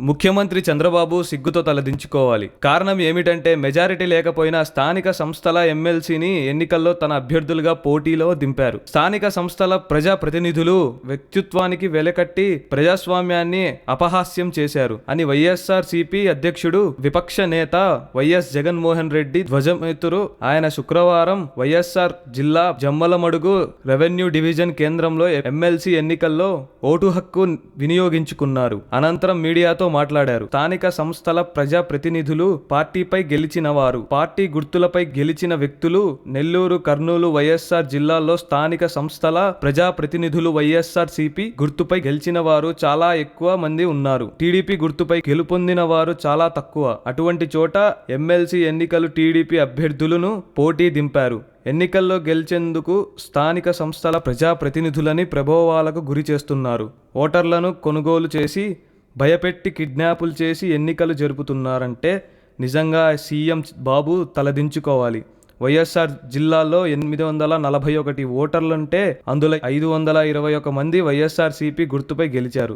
ముఖ్యమంత్రి చంద్రబాబు సిగ్గుతో తలదించుకోవాలి. కారణం ఏమిటంటే మెజారిటీ లేకపోయినా స్థానిక సంస్థల ఎమ్మెల్సీని ఎన్నికల్లో తన అభ్యర్థులుగా పోటీలో దింపారు. స్థానిక సంస్థల ప్రజా ప్రతినిధులు వ్యక్తిత్వానికి వెలకట్టి ప్రజాస్వామ్యాన్ని అపహాస్యం చేశారు అని వైఎస్ఆర్ సిపి అధ్యక్షుడు విపక్ష నేత వైఎస్ జగన్మోహన్ రెడ్డి ధ్వజమేతురు ఆయన శుక్రవారం వైఎస్ఆర్ జిల్లా జమ్మలమడుగు రెవెన్యూ డివిజన్ కేంద్రంలో ఎమ్మెల్సీ ఎన్నికల్లో ఓటు హక్కు వినియోగించుకున్నారు. అనంతరం మీడియాతో మాట్లాడారు. స్థానిక సంస్థల ప్రజా ప్రతినిధులు పార్టీపై గెలిచిన వారు పార్టీ గుర్తులపై గెలిచిన వ్యక్తులు నెల్లూరు కర్నూలు వైఎస్ఆర్ జిల్లాల్లో స్థానిక సంస్థల ప్రజా ప్రతినిధులు వైఎస్ఆర్ సిపి గుర్తుపై గెలిచిన వారు చాలా ఎక్కువ మంది ఉన్నారు. టీడీపీ గుర్తుపై గెలుపొందిన వారు చాలా తక్కువ. అటువంటి చోట ఎమ్మెల్సీ ఎన్నికలు టీడీపీ అభ్యర్థులను పోటీ దింపారు. ఎన్నికల్లో గెలిచేందుకు స్థానిక సంస్థల ప్రజాప్రతినిధులని ప్రభావాలకు గురి చేస్తున్నారు. ఓటర్లను కొనుగోలు చేసి భయపెట్టి కిడ్నాపులు చేసి ఎన్నికలు జరుపుతున్నారంటే నిజంగా సీఎం బాబు తలదించుకోవాలి. వైఎస్ఆర్ జిల్లాలో ఎనిమిది వందల నలభై ఒకటి ఓటర్లుంటే అందులో ఐదు వందల ఇరవై ఒక మంది వైఎస్ఆర్సీపీ గుర్తుపై గెలిచారు.